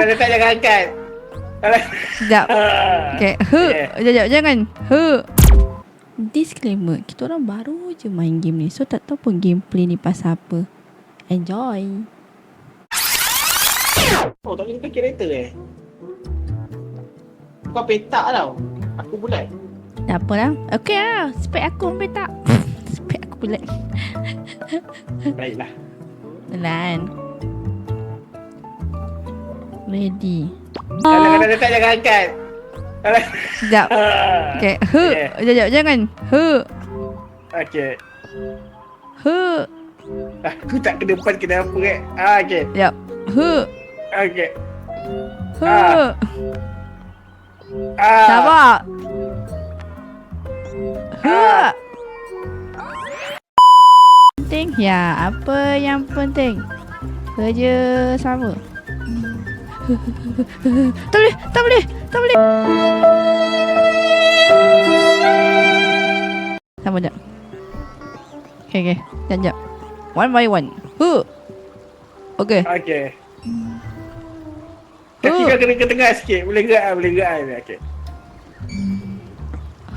Kalau letak jangan angkat. Sekejap. Okay. He. Okay. Sekejap, jangan. He. Disclaimer. Kita orang baru je main game ni. So, tak tahu pun gameplay ni pasal apa. Enjoy. Oh, tak boleh pakai kereta eh? Kau petak tau. Aku bulat. Tak apa lah. Okay lah. Spek aku ambil tak? Spek aku bulat. Baiklah. Lan. Ready. Kalau kalau letak jangan angkat. Sekejap. Ah. Okay. He. Okay. Sekejap, jangan. He. Okay. He. Aku tak ke depan kena apa eh. Ah, okay. Sekejap. He. Okay. He. Ah. Ah. Sabar. He. Ah. Penting. Ya, apa yang penting? Kerja sama. Tak boleh, tak boleh, tak boleh. Sama jap. Okay, okay. Jap, jap. One by one. Huh. Okay. Okay. Kaki Oh. kau kena ke tengah sikit. Boleh gerak ah, boleh gerak ah. Okay.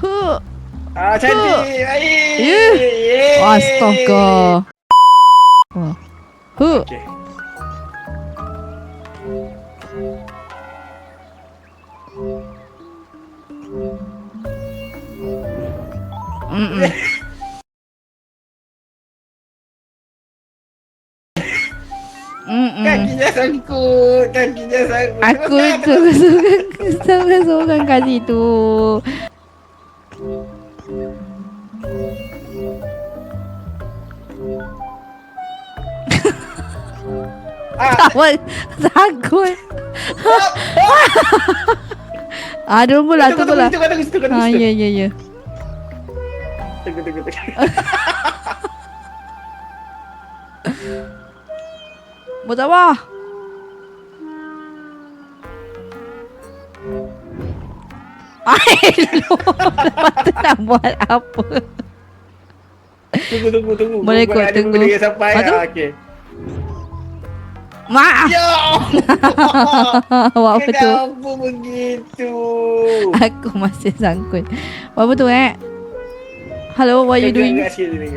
Huh. Ah, cantik. Yeay. Astaga. Oh. Huh. Okay. Mm-mm. Mm-mm. Kakinya sangkut. Kakinya sangkut. Aku tu suka seorang kat situ. Ah, Awal takut. ah, tunggu lah, tunggu, tunggu lah. tunggu, Ah, tunggu. ya, ya, ya. Tunggu, tunggu, tunggu. Buat apa? Lepas tu nak buat apa? Tunggu, tunggu, tunggu. Boleh Kau tunggu. yang sampai. Ah, okay. Maaf. Ya Buat apa tu? Kenapa begitu? Aku masih sangkut. Buat apa tu eh? Hello, what are you doing?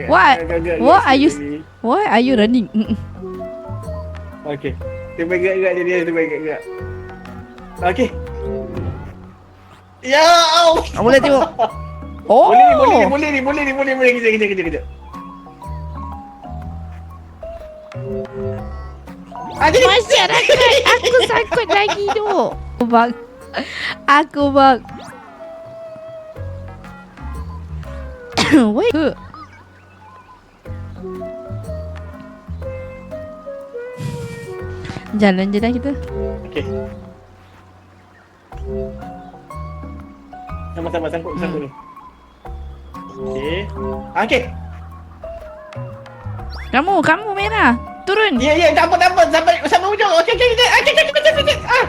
What? What are you-. Why are you running? Okay. Dia main gerak-gerak je dia, dia main gerak-gerak. Okay. Ya Allah. Ah, Boleh tengok. Oh. Boleh ni, boleh ni, boleh ni, boleh ni, boleh, boleh. Kejap, kejap, kejap, kejap. Ah, jadi. Masyarakat, aku sangkut lagi tu. Bang. Aku bang. Jalan je dah kita. Okay. Sama-sama sangkut, Hmm. sangkut ni. Okay. Okay. Kamu, kamu merah. Turun. Ya, ya, tak apa, tak apa. Sampai, sampai hujung. Okay, okay, okay. Okay, okay, okay, okay, okay. Ah.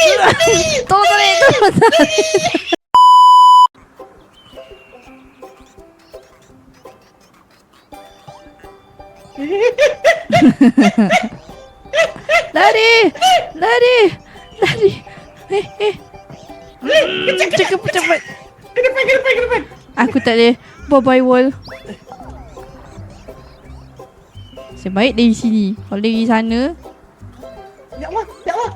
Tolong tarik, tolong tarik. Lari, lari, lari. Eh, eh. Cepat, cepat. Ke depan, ke depan, ke depan. Aku tak boleh Bye bye wall Sebaik dari sini Kalau dari sana Ya Allah, ya Allah.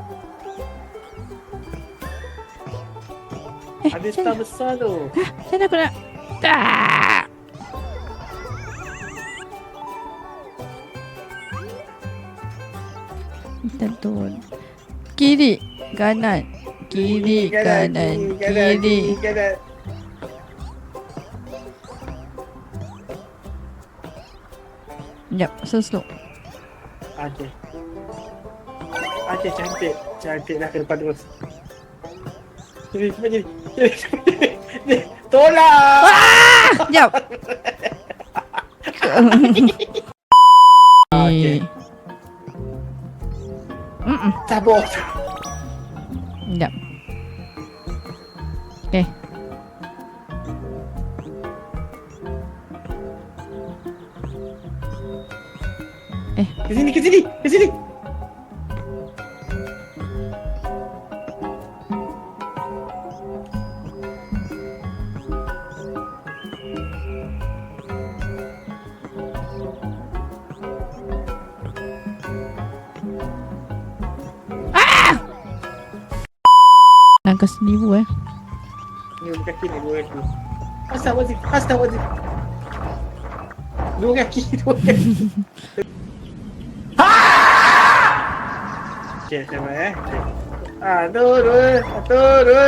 Eh Ada macam star mana besar tu. Macam mana aku nak Tak Turun Kiri Kanan Kiri Kanan Kiri kanan. Sekejap Slow slow Okey. Okey, cantik. Cantik dah ke depan terus. Jadi, cepat cepat jadi. Tolak! Sekejap Mm-mm. Sabar. Sekejap Okay Ke sini, ke sini, angka seribu eh. Ni dua kaki ni dua kaki. Pasta wazif, pasta wazif. Dua kaki, dua kaki. Okay, sama eh. Okay. Satu, dua, satu, dua,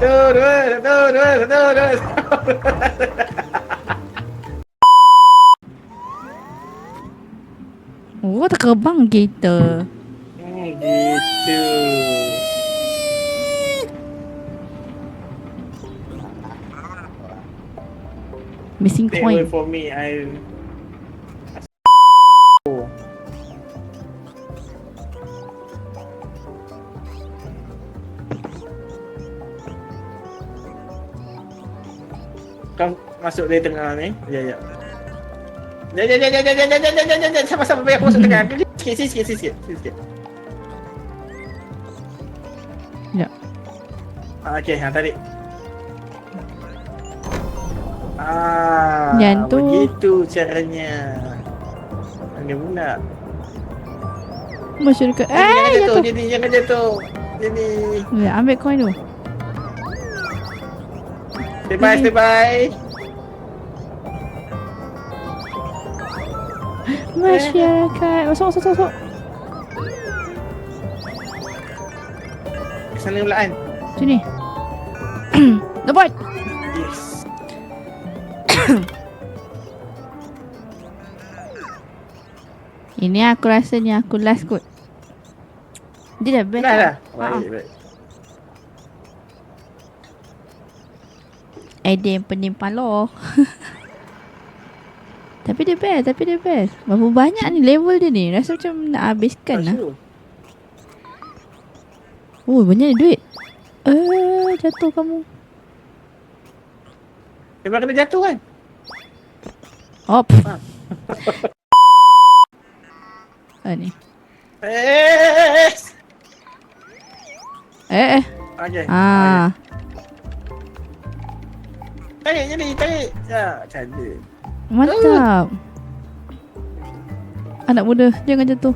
satu, dua, satu, dua, satu, dua, satu, Missing away point. for me, I. Kau masuk dari tengah ni. Ya, ya. Ya, ya, ya, ya, ya, ya, ya, ya, ya, ya, ya, sama-sama biar aku masuk tengah. Sikit, sikit, sikit, sikit, sikit. Ya. Ah, okay, ha, tarik. Ah, Yang tu. begitu caranya. Ini pula. Masuk dekat. Eh, jangan jatuh, jatuh. jadi jangan jatuh. Jadi, Ya, ambil koin tu. stay by, stay by. Masyarakat. Masuk, masuk, masuk, masuk. Kesana pula kan? Sini. Dapat. Yes. Ini aku rasa ni aku last kot. Dia dah best. Dah lah. dah. Ha. Baik, baik. Ada yang penimpan loh. tapi dia best, tapi dia best. Berapa banyak ni level dia ni? Rasa macam nak habiskan lah. Oh, banyak ni duit. Eh, jatuh kamu. Memang kena jatuh kan? Hop. Ah, ni. Eh. Eh, eh. Okay. Ah. Tarik jadi, tarik. Ya, cantik. Mantap. Anak muda, jangan jatuh.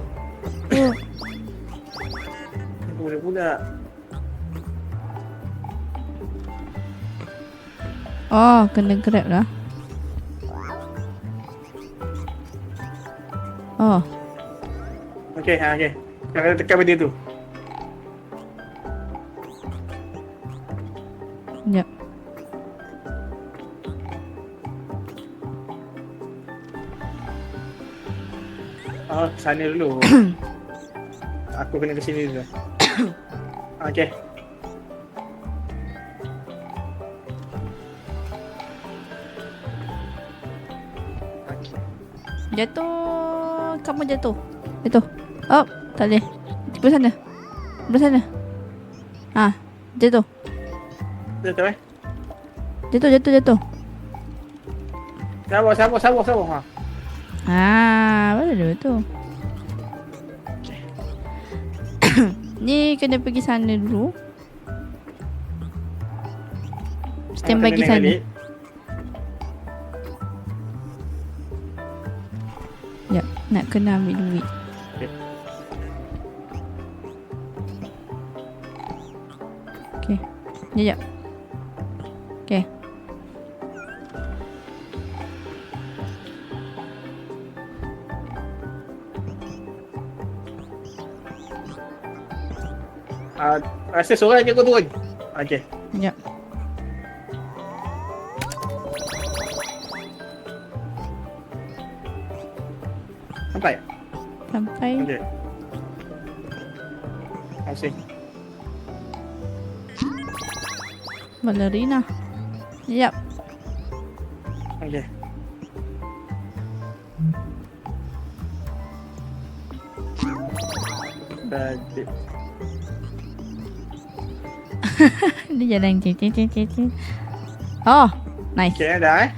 Oh. Budak-budak. oh, kena grab lah. Oh, Okay, ha, okay. Jangan tekan benda tu. sekejap. Oh, sana dulu. Aku kena ke sini dulu. okay. Okay. Kamu jatuh. Jatuh. Oh, tak boleh. Sebelah sana. Sebelah sana. Ah, jatuh. Jatuh eh? Jatuh, jatuh, jatuh. Sabar, sabar, sabar, sabar. Ha. Ah, mana dia tu? Ni kena pergi sana dulu. Standby Kena pergi sana. balik. Nak kena ambil duit. Okay. Okay. Sekejap. Okay. Ah, rasa seorang je kau turun. Okay. Sekejap. Đây. Không xin, mình là Ballerina. Yep. Không được. Bây giờ đang chị chị chị chị chị. Ồ, này. Chị đấy.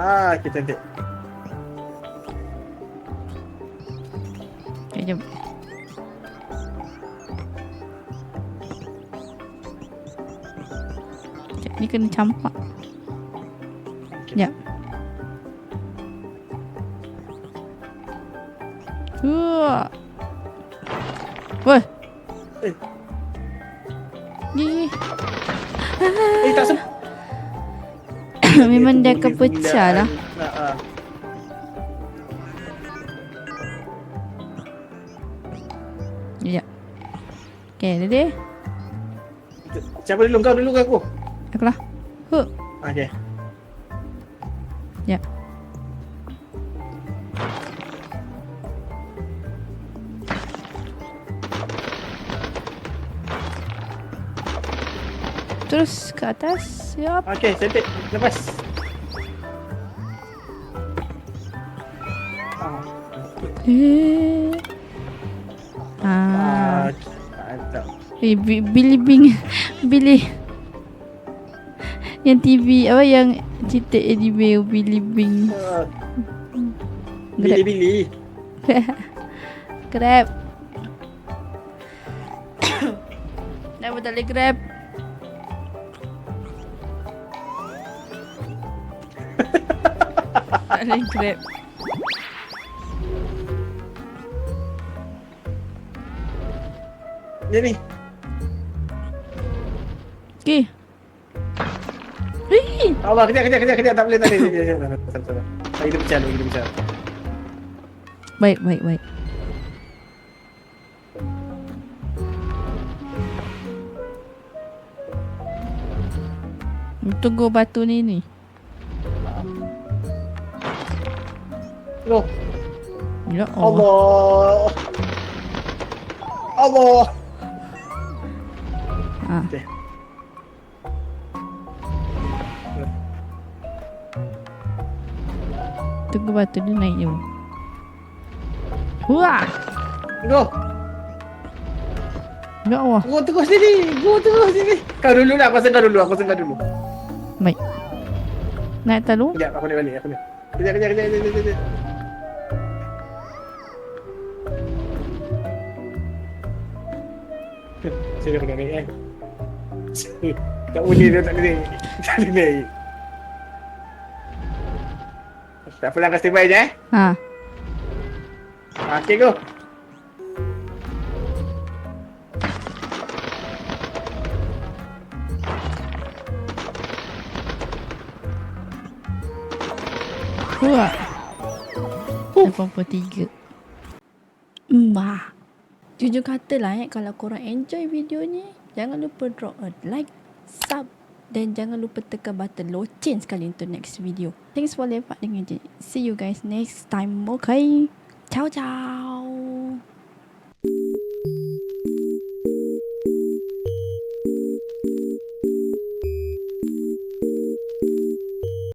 Ah, okay, cantik. Okay, jom. Sekejap, Ni kena campak. Sekejap. Huah. Wah. Eh. Ni. Eh tak sempat. Memang dia akan pecah lah. Ha. Ya. Okay, ready? Siapa dulu kau dulu ke aku? Aku lah. Huh. Okey. Terus ke atas. Siap. Okey, cantik. Lepas. Ah. Eh. Ah. Ah. Eh, Bi- Billy Bing. Billy. Yang TV apa yang cerita anime Billy Bing. Ah, Grab. Bili-bili. Grab. Kenapa tak boleh grab? Grab. Ni ni. Okay. Hei. Allah, kejap, kejap, kejap, kejap. Tak boleh, tak boleh. Kejap, kejap, kejap. Tak boleh. Lagi kita pecah, lagi kita pecah. Baik, baik, baik. Tunggu batu ni ni. Loh, Ya Allah. Allah. Allah. Ah. Okay. Tunggu batu dia naik dulu. Wah. Go. Ya Allah. Go terus sini. Go terus sini. Kau dulu lah. Aku sengkau dulu. Aku sengkau dulu. Baik. Naik talu. Kejap, aku naik balik. Aku naik. Kejap, kejap, kejap, kejap, kejap, Sini aku naik kan. Tak boleh dia tak boleh. Tak boleh. Tak apalah kau stay by je eh. Ha. Okay, go. Wah. 83. Mbah. Jujur katalah eh, kalau korang enjoy video ni, jangan lupa drop a like, sub dan jangan lupa tekan button loceng sekali untuk next video. Thanks for lepak dengan je. See you guys next time. Okay. Ciao ciao.